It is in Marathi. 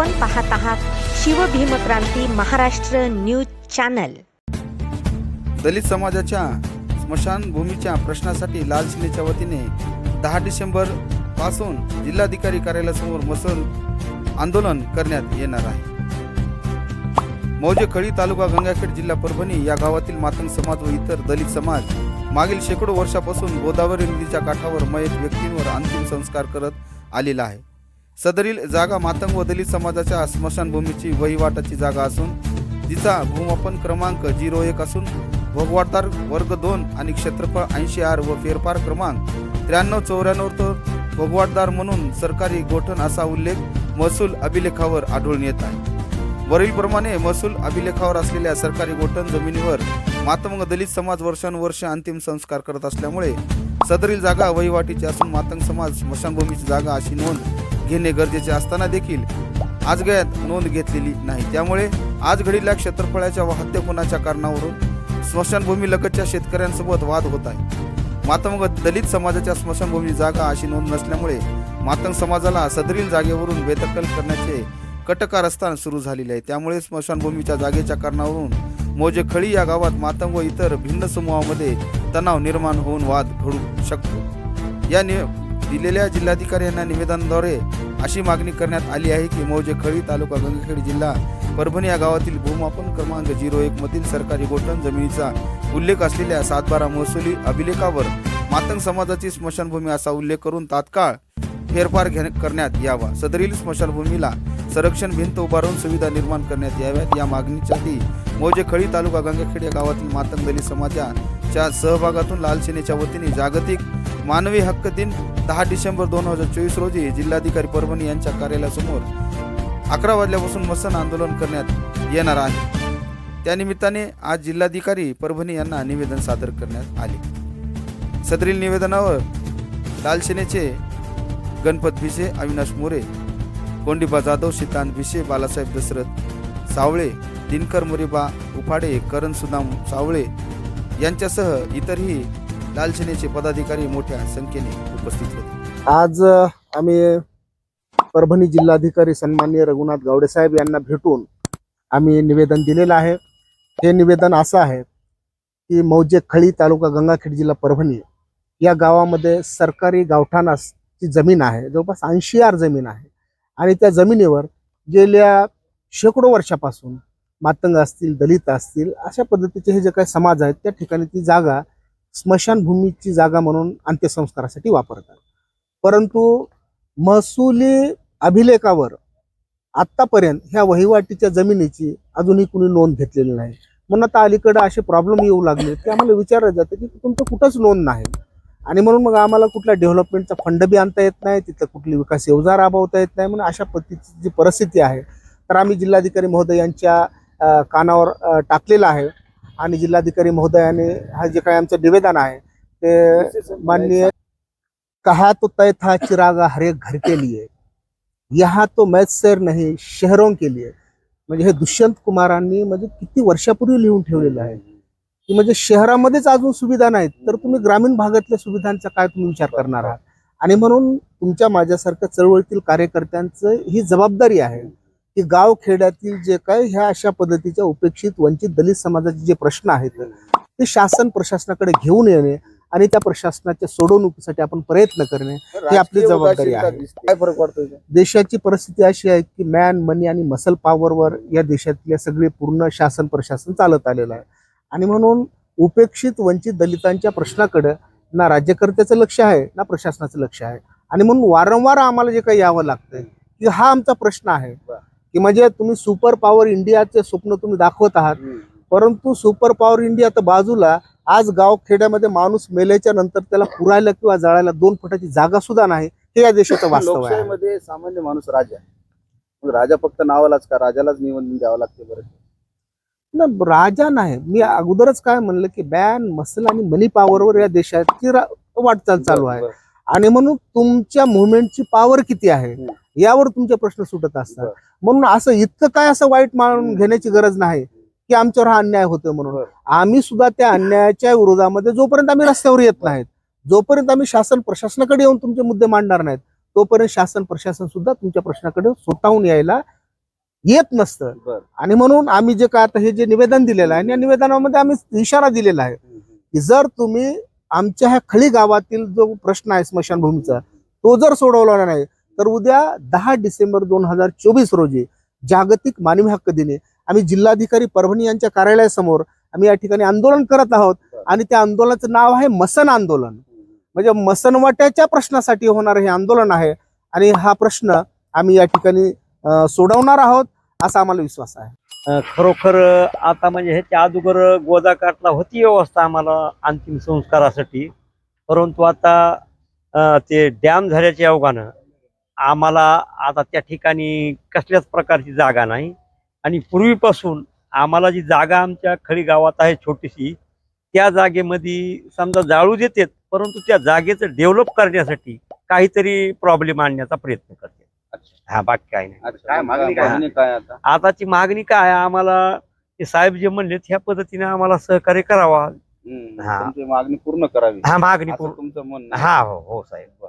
आपण पाहत आहात शिवभीमक्रांती महाराष्ट्र न्यूज चॅनल. दलित समाजाच्या स्मशानभूमीच्या प्रश्नासाठी लाल सेनेच्या वतीने दहा डिसेंबरपासून जिल्हाधिकारी कार्यालयासमोर मसल आंदोलन करण्यात येणार आहे. मौजे खळी तालुका गंगाखेड जिल्हा परभणी या गावातील मातंग समाज व इतर दलित समाज मागील शेकडो वर्षापासून गोदावरी नदीच्या काठावर मयत व्यक्तींवर अंतिम संस्कार करत आलेला आहे. सदरील जागा मातंग व दलित समाजाच्या स्मशानभूमीची वहिवाटाची जागा असून तिचा भूमापन क्रमांक झिरो एक असून भोगवाटदार वर्ग दोन आणि क्षेत्रफळ ऐंशी आर व फेरफार क्रमांक त्र्याण्णव चौऱ्याण्णव तर भोगवाटदार म्हणून सरकारी गोठण असा उल्लेख महसूल अभिलेखावर आढळून येत आहे. वरीलप्रमाणे महसूल अभिलेखावर असलेल्या सरकारी गोठण जमिनीवर मातंग दलित समाज वर्षानुवर्ष अंतिम संस्कार करत असल्यामुळे सदरील जागा वहिवाटीची असून मातंग समाज स्मशानभूमीची जागा अशी नोंद घेणे गरजेचे असताना देखील आजगयात नोंद घेतलेली नाही. त्यामुळे आज घडीला क्षेत्रफळाच्या व हत्येखुणाच्या कारणावरून स्मशानभूमी लगतच्या शेतकऱ्यांसोबत वाद होत आहे. मातंग दलित समाजाच्या स्मशानभूमी जागा अशी नोंद नसल्यामुळे मातंग समाजाला सदरील जागेवरून बेदखल करण्याचे कटकारस्थान सुरू झालेले आहे. त्यामुळे स्मशानभूमीच्या जागेच्या कारणावरून मोजे खळी या गावात मातंग व इतर भिन्न समूहामध्ये तणाव निर्माण होऊन वाद घडू शकतो. या नि दिलेल्या जिल्हाधिकारी यांना निवेदनाद्वारे अशी मागणी करण्यात आली आहे की मौजे खळी तालुका गंगाखेड जिल्हा परभणी या गावातील भूमापन क्रमांक झिरो एक मधील सरकारी गोठण जमिनीचा उल्लेख असलेल्या सातबारा महसुली अभिलेखावर मातंग समाजाची स्मशानभूमी असा उल्लेख करून तात्काळ फेरफार करण्यात यावा. सदरील स्मशानभूमीला संरक्षण भिंत उभारून सुविधा निर्माण करण्यात याव्यात. या मागणीसाठी मोजे खळी तालुका गंगाखेड या गावातील मातंग दलित समाजाच्या सहभागातून लाल सेनेच्या वतीने जागतिक मानवी हक्क दिन दहा डिसेंबर दोन हजार चोवीस रोजी जिल्हाधिकारी परभणी यांच्या कार्यालयासमोर अकरा वाजल्यापासून मसन आंदोलन करण्यात येणार आहे. त्यानिमित्ताने आज जिल्हाधिकारी परभणी यांना निवेदन सादर करण्यात आले. सदरील निवेदनावर लाल सेनेचे गणपत भिसे अविनाश मोरे कोंडीबा जाधव सिद्धांत भिसे बालासाहेब दशरथ सावळे दिनकर मुरिबा उफाडे करण सुदाम सावळे यांच्यासह इतरही लाल सेनेचे पदाधिकारी मोठ्या संख्येने उपस्थित होते. आज आम्ही परभणी जिल्हाधिकारी सन्माननीय रघुनाथ गावडे साहेब यांना भेटून आम्ही निवेदन दिलेलं आहे. हे निवेदन असं आहे की मौजे खळी तालुका गंगाखेड जिल्हा परभणी या गावामध्ये सरकारी गावठाणाची जमीन आहे. जवळपास ऐंशी आर जमीन आहे. आणि त्या जमिनीवर गेल्या शेकडो वर्षापासून मातंग असतील दलित असतील अशा पद्धतीचे हे जे काही समाज आहेत त्या ठिकाणी ती जागा स्मशानभूमीची जागा म्हणून अंत्यसंस्कारासाठी वापरतात. परंतु महसुली अभिलेखावर आत्तापर्यंत ह्या वहिवाटीच्या जमिनीची अजूनही कुणी नोंद घेतलेली नाही. म्हणून आता अलीकडं असे प्रॉब्लेम येऊ लागले की आम्हाला विचारलं जातं की तुमचं कुठंच नोंद नाही. आणि म्हणून मग आम्हाला कुठल्या डेव्हलपमेंटचा फंड बी आणता येत नाही तिथं कुठली विकास योजना राबवता येत नाही. म्हणून अशा पद्धतीची जी परिस्थिती आहे तर आम्ही जिल्हाधिकारी महोदय यांच्या कानावर टाकलेलं आहे. आणि जिल्हाधिकारी महोदयाने हा जे काही आमचं निवेदन आहे ते माननीय कहा तो तय था चिरागा हर एक घर के लिए. यहाँ तो मैच सर नाही शहरों के लिए. म्हणजे हे दुष्यंत कुमारांनी म्हणजे किती वर्षापूर्वी लिहून ठेवलेलं आहे. की म्हणजे शहरामध्येच अजून सुविधा नाहीत तर तुम्ही ग्रामीण भागातल्या सुविधांचा काय तुम्ही विचार करणार आहात? आणि म्हणून तुमच्या माझ्यासारख्या चळवळीतील कार्यकर्त्यांचं ही जबाबदारी आहे. की गाव खेड्यातील जे काय ह्या अशा पद्धतीच्या उपेक्षित वंचित दलित समाजाचे जे प्रश्न आहेत ते शासन प्रशासनाकडे घेऊन येणे आणि त्या प्रशासनाच्या सोडवणुकीसाठी आपण प्रयत्न करणे ही आपली जबाबदारी आहे. काय फरक पडतोय? देशाची परिस्थिती अशी आहे की मॅन मनी आणि मसल पॉवरवर या देशातले सगळे पूर्ण शासन प्रशासन चालत आलेलं आहे. आणि म्हणून उपेक्षित वंचित दलितांच्या प्रश्नाकडे ना राज्यकर्त्याचं लक्ष आहे ना प्रशासनाचं लक्ष आहे. आणि म्हणून वारंवार आम्हाला जे काही यावं लागतंय की हा आमचा प्रश्न आहे. की म्हणजे तुम्ही सुपर पॉवर इंडियाचे स्वप्न तुम्ही दाखवत आहात. परंतु सुपर पॉवर इंडिया तर बाजूला आज गाव खेड्यामध्ये माणूस मेल्याच्या नंतर त्याला पुरायला किंवा जाळायला दोन फुटाची जागा सुद्धा नाही. हे या देशाचं वास्तव आहे. सामान्य माणूस राजा राजा फक्त नावालाच का? राजालाच निवडून द्यावं लागते बरं ना राजा नाही. मी अगोदरच काय म्हणलं की बॅन मसल आणि मनी पॉवरवर या देशाची वाटचाल चालू आहे. आणि म्हणून तुमच्या मुवमेंटची पॉवर किती आहे. यावर तुमचे प्रश्न सुटत असतात. म्हणून असं इतकं काय असं वाईट मानून घेण्याची गरज नाही की आमच्यावर हा अन्याय होतोय म्हणून. आम्ही सुद्धा त्या अन्यायाच्या विरोधामध्ये जोपर्यंत आम्ही रस्त्यावर येत नाहीत जोपर्यंत आम्ही शासन प्रशासनाकडे येऊन तुमचे मुद्दे मांडणार नाहीत तोपर्यंत शासन प्रशासन सुद्धा तुमच्या प्रश्नाकडे स्वतःहून यायला येत नसतं. आणि म्हणून आम्ही जे काय आता हे जे निवेदन दिलेलं आहे या निवेदनामध्ये आम्ही इशारा दिलेला आहे की जर तुम्ही आमच्या ह्या खळी गावातील जो प्रश्न आहे स्मशानभूमीचा तो जर सोडवला नाही तर उद्या दहा डिसेंबर दोन हजार चोवीस रोजी जागतिक मानवी हक्क दिनी आम्ही जिल्हाधिकारी परभणी यांच्या कार्यालयासमोर आम्ही या ठिकाणी आंदोलन करत आहोत. आणि त्या आंदोलनाचं नाव आहे मसन आंदोलन. म्हणजे मसनवाट्याच्या प्रश्नासाठी होणार हे आंदोलन आहे. आणि हा प्रश्न आम्ही या ठिकाणी सोडवणार आहोत असा आम्हाला विश्वास आहे. खरोखर आता म्हणजे ह्याच्या अगोदर गोदाकाठला होती व्यवस्था आम्हाला अंतिम संस्कारासाठी. परंतु आता ते डॅम झाल्याच्या अवघानं आम्हाला आता त्या ठिकाणी कसल्याच प्रकारची जागा नाही. आणि पूर्वीपासून आम्हाला जी जागा आमच्या खळी गावात आहे छोटीशी त्या जागेमध्ये समजा जाळू देतात परंतु त्या जागेचं डेव्हलप करण्यासाठी काहीतरी प्रॉब्लेम आणण्याचा प्रयत्न करते. हा बाकी काय नाही आताची मागणी काय आम्हाला ते साहेब जे म्हणले ह्या पद्धतीने आम्हाला सहकार्य करावा. हा. मागणी पूर्ण करावी. हा मागणी पूर्ण- तुमचं म्हणणं. हा हो हो साहेब.